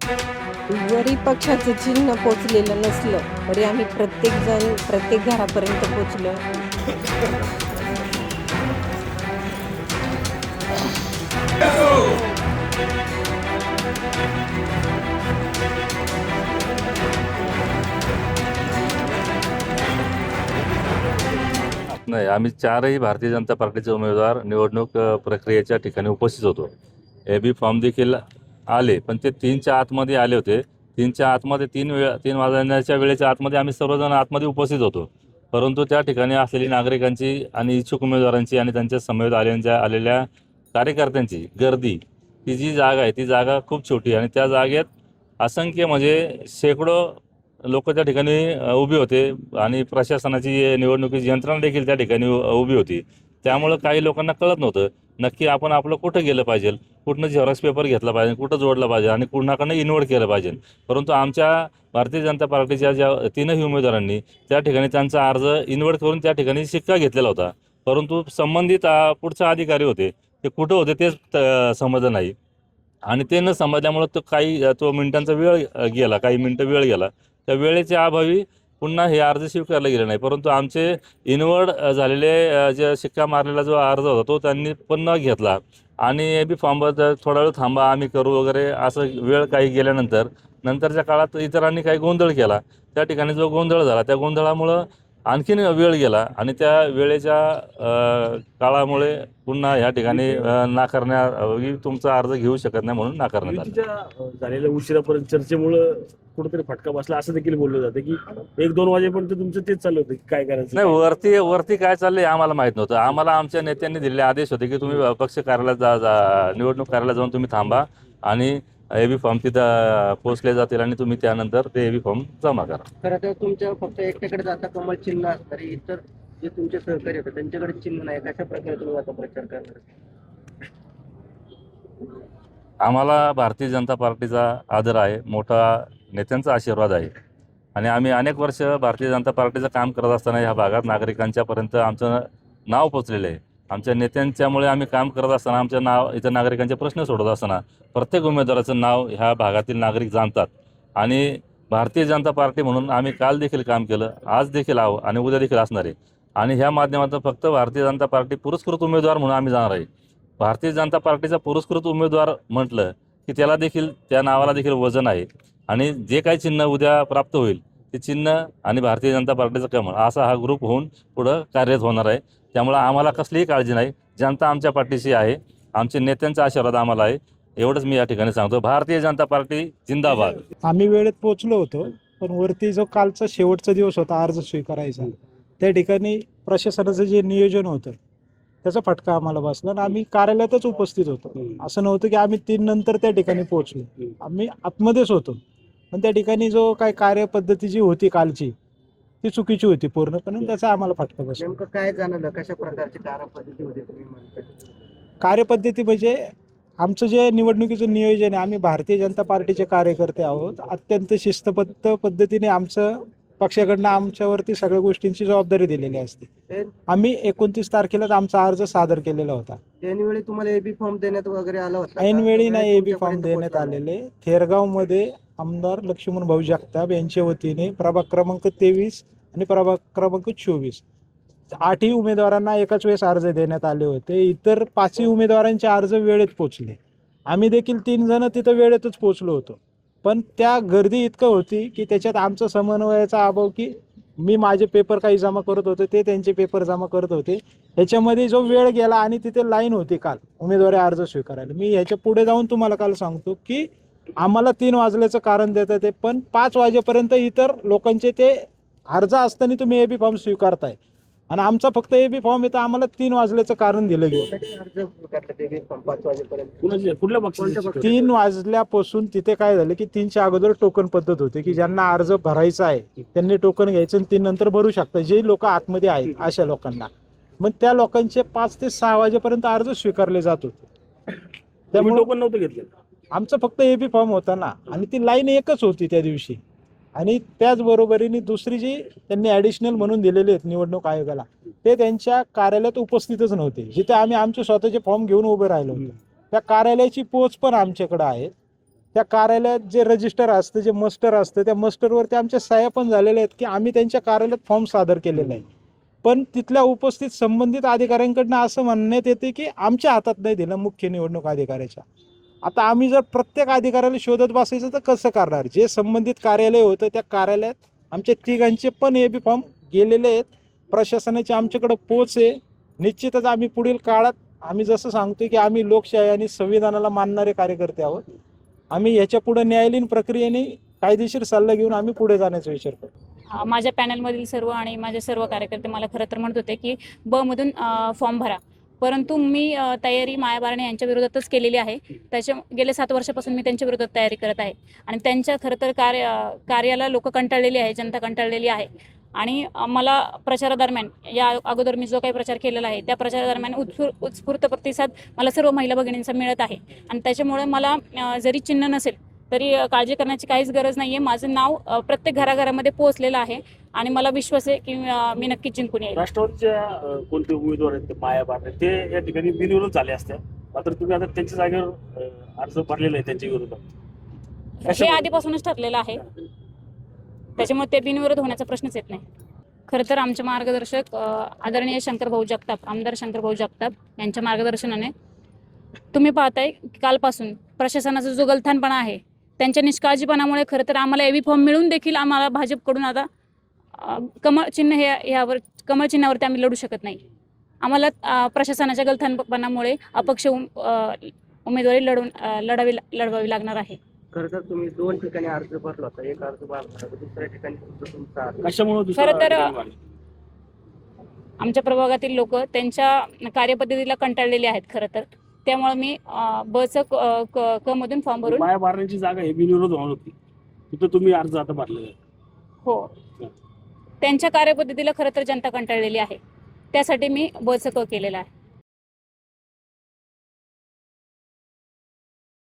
जरी पक्षाचं चिन्ह पोचलेलं नसलं तरी आम्ही प्रत्येक जण प्रत्येक घरापर्यंत पोचलो. नाही आम्ही चारही भारतीय जनता पार्टीचे उमेदवार निवडणूक प्रक्रियेच्या ठिकाणी उपस्थित होतो. ए बी फॉर्म देखील आले पण ते तीनच्या आतमध्ये आले होते. तीनच्या आतमध्ये तीन वेळ तीन वाजण्याच्या वेळेच्या आतमध्ये आम्ही सर्वजण आतमध्ये उपस्थित होतो. परंतु त्या ठिकाणी असलेली नागरिकांची आणि इच्छुक उमेदवारांची आणि त्यांच्या समवेत आलेल्या आलेल्या कार्यकर्त्यांची गर्दी ती जी जागा आहे ती जागा खूप छोटी आणि त्या जागेत असंख्य म्हणजे शेकडो लोक त्या ठिकाणी उभी होते आणि प्रशासनाची निवडणुकीची यंत्रणा देखील त्या ठिकाणी उभी होती. त्यामुळं काही लोकांना कळत नव्हतं नक्की आपण आपलं कुठं गेलं पाहिजे? कुठनं झेरॉक्स पेपर घेतला पाहिजे कुठं जोडला पाहिजे आणि कुणाकडनं इन्व्हर्ट केलं पाहिजे. परंतु आमच्या भारतीय जनता पार्टीच्या ज्या तीनही उमेदवारांनी त्या ठिकाणी त्यांचा अर्ज इन्व्हर्ट करून त्या ठिकाणी शिक्का घेतलेला होता. परंतु संबंधित पुढचा अधिकारी होते ते कुठं होते तेच समजलं नाही. आणि ते न समजल्यामुळं तो काही तो मिनिटांचा वेळ गेला काही मिनटं वेळ गेला. त्या वेळेच्या अभावी पुन्हा हे अर्ज स्वीकारले गेले नाही. परंतु आमचे इनवर्ड झालेले जे शिक्का मारलेला जो अर्ज होता तो त्यांनी पुन्हा घेतला. आणि ए बी फॉर्मबद्दल थोडा वेळ थांबा आम्ही करू वगैरे असं वेळ काही गेल्यानंतर नंतरच्या काळात इतरांनी काही गोंधळ केला. त्या ठिकाणी जो गोंधळ झाला त्या गोंधळामुळं आणखीन वेळ गेला आणि त्या वेळेच्या काळामुळे पुन्हा ह्या ठिकाणी नाकारण्या तुमचा अर्ज घेऊ शकत नाही म्हणून नाकारण्यात आला. झालेल्या उशिरापर्यंत चर्चेमुळं कुठेतरी फटका बसला असं देखील बोललं जातं की एक दोन वाजेपर्यंत तुमचं तेच चालू होतं की काय करायचं? नाही वरती वरती काय चाललंय आम्हाला माहीत नव्हतं. आम्हाला आमच्या नेत्यांनी दिलेले आदेश होते की तुम्ही पक्ष कार्यालयात जा जा निवडणूक कार्यालयात जाऊन तुम्ही थांबा आणि एबी फॉर्म तिथं पोचले जातील आणि तुम्ही त्यानंतर ते एबी फॉर्म जमा करा. खरं तर तुमच्या फक्त एकट्याकडे जाता कमळ चिन्ह असणार इतर जे तुमचे सहकारी होते त्यांच्याकडे चिन्ह नाही. कशा प्रकारे तुम्ही आता प्रचार करणार? आम्हाला भारतीय जनता पार्टीचा आदर आहे. मोठा नेत्यांचा आशीर्वाद आहे. आणि आम्ही अनेक वर्ष भारतीय जनता पार्टीचं काम करत असताना ह्या भागात नागरिकांच्यापर्यंत आमचं नाव पोचलेलं आहे. आमच्या नेत्यांच्यामुळे आम्ही काम करत असताना आमच्या नाव इथं नागरिकांचे प्रश्न सोडत असताना प्रत्येक उमेदवाराचं नाव ह्या भागातील नागरिक जाणतात. आणि भारतीय जनता पार्टी म्हणून आम्ही काल देखील काम केलं आज देखील आहो आणि उद्या देखील असणार आहे. आणि ह्या माध्यमातून फक्त भारतीय जनता पार्टी पुरस्कृत उमेदवार म्हणून आम्ही जाणार आहे. भारतीय जनता पार्टीचा पुरस्कृत उमेदवार म्हटलं की त्याला देखील त्या नावाला देखील वजन आहे. आणि जे काही चिन्ह उद्या प्राप्त होईल ते चिन्ह आणि भारतीय जनता पार्टीचं कमळ असा हा ग्रुप होऊन पुढं कार्यरत होणार आहे. त्यामुळं आम्हाला कसलीही काळजी नाही. जनता आमच्या पाठीशी आहे. आमच्या नेत्यांचा आशीर्वाद आम्हाला आहे. एवढंच मी या ठिकाणी सांगतो. भारतीय जनता पार्टी जिंदाबाद. आम्ही वेळेत पोहोचलो होतो पण वरती जो कालचा शेवटचा दिवस होता अर्ज स्वीकारायचा त्या ठिकाणी प्रशासनाचं जे नियोजन होतं त्याचा फटका आम्हाला बसला आणि आम्ही कार्यालयातच उपस्थित होतो. असं नव्हतं की आम्ही तीन नंतर त्या ठिकाणी पोहोचलो. आम्ही आतमध्येच होतो. पण त्या ठिकाणी जो काय कार्यपद्धती जी होती कालची ती चुकीची होती पूर्णपणे. त्याचा आम्हाला फटका बसला. नेमकं काय जाणवलं? कशा प्रकारची कार्यपद्धती होती तुम्ही म्हणता? कार्यपद्धती म्हणजे आमचं जे निवडणुकीचं नियोजन आहे आम्ही भारतीय जनता पार्टीचे कार्यकर्ते आहोत. अत्यंत शिस्तबद्ध पद्धतीने आमचं पक्षाकडनं आमच्यावरती सगळ्या गोष्टींची जबाबदारी दिलेली असते. आम्ही एकोणतीस तारखेलाच आमचा अर्ज सादर केलेला होता. ऐनवेळी तुम्हाला एबी फॉर्म देण्यात वगैरे आला होता का? ऐनवेळी नाही एबी तुमच्यापर्यंत फॉर्म देण्यात पोहोचला? नाही? आलेले. थेरगावमध्ये आमदार लक्ष्मण भाऊ जगताप यांच्या वतीने प्रभाग क्रमांक तेवीस आणि प्रभाग क्रमांक चोवीस. आठही उमेदवारांना एकाच वेळेस अर्ज देण्यात आले होते. इतर पाचही उमेदवारांचे अर्ज वेळेत पोचले. आम्ही देखील तीन जण तिथं वेळेतच पोचलो होतो. पण त्या गर्दी इतकं होती की त्याच्यात आमचा समन्वयाचा अभाव की मी माझे पेपर काही जमा करत होते ते त्यांचे पेपर जमा करत होते. ह्याच्यामध्ये जो वेळ गेला आणि तिथे लाईन होती काल उमेदवारी अर्ज स्वीकारायला. मी ह्याच्या पुढे जाऊन तुम्हाला काल सांगतो की आम्हाला तीन वाजल्याचं कारण देतात ते. पण पाच वाजेपर्यंत इतर लोकांचे ते अर्ज असताना तुम्ही एबी फॉर्म स्वीकारताय. आणि आमचा फक्त एबी फॉर्म येतं आम्हाला तीन वाजल्याचं कारण दिलं गेलं. तीन वाजल्यापासून तिथे काय झालं की तीनच्या अगोदर टोकन पद्धत होती की ज्यांना अर्ज भरायचा आहे त्यांनी टोकन घ्यायचं आणि तीन नंतर भरू शकतात जे लोक आतमध्ये आहेत अशा लोकांना. मग त्या लोकांचे पाच ते सहा वाजेपर्यंत अर्ज स्वीकारले जात होते. त्यामुळे टोकन नव्हतं घेतलं आमचं फक्त ए बी फॉर्म होता ना. आणि ती लाईन एकच होती त्या दिवशी. आणि त्याचबरोबरीने दुसरी जी त्यांनी ॲडिशनल म्हणून दिलेली आहेत निवडणूक आयोगाला ते त्यांच्या कार्यालयात उपस्थितच नव्हते. जिथे आम्ही आमचे स्वतःचे फॉर्म घेऊन उभे राहिलो होतो. त्या कार्यालयाची पोच पण आमच्याकडे आहे. त्या कार्यालयात जे रजिस्टर असतं जे मस्टर असतं त्या मस्टरवरती आमच्या सह्या पण झालेल्या आहेत की आम्ही त्यांच्या कार्यालयात फॉर्म सादर केलेला आहे पण तिथल्या उपस्थित संबंधित अधिकाऱ्यांकडनं असं म्हणण्यात येते की आमच्या हातात नाही दिलं मुख्य निवडणूक अधिकाऱ्याच्या. आता आम्ही जर प्रत्येक अधिकाऱ्याला शोधत बसायचं तर कसं करणार? जे संबंधित कार्यालय होतं त्या कार्यालयात आमच्या तिघांचे पण ए बी फॉर्म गेलेले आहेत. प्रशासनाची आमच्याकडं पोच आहे. निश्चितच आम्ही पुढील काळात आम्ही जसं सांगतो की आम्ही लोकशाही आणि संविधानाला मानणारे कार्यकर्ते आहोत. आम्ही याच्यापुढे न्यायालयीन प्रक्रियेने कायदेशीर सल्ला घेऊन आम्ही पुढे जाण्याचा विचार करतो. माझ्या पॅनलमधील सर्व आणि माझे सर्व कार्यकर्ते मला खरं तर म्हणत होते की ब मधून फॉर्म भरा. परंतु मी तयारी माया बारणे यांच्या विरोधातच केलेली आहे. त्याच्या गेल्या सात वर्षापासून मी त्यांच्या विरोधात तयारी करत आहे. आणि त्यांच्या खरं तर कार्य कार्याला लोक कंटाळलेली आहे जनता कंटाळलेली आहे. आणि मला प्रचारादरम्यान या अगोदर मी जो काही प्रचार केलेला आहे त्या प्रचारादरम्यान उत्स्फूर उत्स्फूर्त प्रतिसाद मला सर्व महिला भगिनींचा मिळत आहे. आणि त्याच्यामुळे मला जरी चिन्ह नसेल तरी काळजी करण्याची काहीच गरज नाही आहे माझं नाव प्रत्येक घराघरामध्ये पोहोचलेलं आहे आणि मला विश्वास आहे की मी नक्की जिंकून येईल. राष्ट्रवादीच्या कोणते उमेदवार आहेत ते माया बारणे ते या ठिकाणी बिनविरोध झाले असत्या मात्र तुम्ही आता त्यांच्या जागेवर अर्ज भरलेला आहे त्यांच्या विरोधात. हे? आधीपासूनच ठरलेलं आहे. त्याच्यामुळे ते बिनविरोध होण्याचा प्रश्नच येत नाही. खरं तर आमचे मार्गदर्शक आदरणीय शंकर भाऊ जगताप आमदार शंकर भाऊ जगताप यांच्या मार्गदर्शनाने तुम्ही पाहताय की कालपासून प्रशासनाचा जो गलथानपणा आहे त्यांच्या निष्काळजीपणामुळे खरं तर आम्हाला एव्ही फॉर्म मिळून देखील आम्हाला भाजपकडून आता कमळ चिन्ह हे ह्यावर कमळ चिन्हावरती आम्ही लढू शकत नाही. आम्हाला प्रशासनाच्या गलथानपणामुळे अपक्ष उमेदवारी लढवून लढावी लढवावी लागणार आहे. खरं तर तुम्ही दोन ठिकाणी अर्ज भरला होता. एक अर्ज भरला होता दुसऱ्या ठिकाणी तुमचा तुमचा अर्ज. कशामुळे दुसरा खरं तर-? आमच्या प्रभागातील लोक त्यांच्या कार्यपद्धतीला कंटाळलेले आहेत खरं तर. त्यामुळे मी बचं क मधून फॉर्म भरून माया बारण्याची जागा हे बिनविरोध होणार होती. तिथं तुम्ही अर्ज आता भरलेला आहे. हो. त्यांच्या कार्यपद्धतीला खरं तर जनता कंटाळलेली आहे. त्यासाठी मी बचं क केलेलं आहे.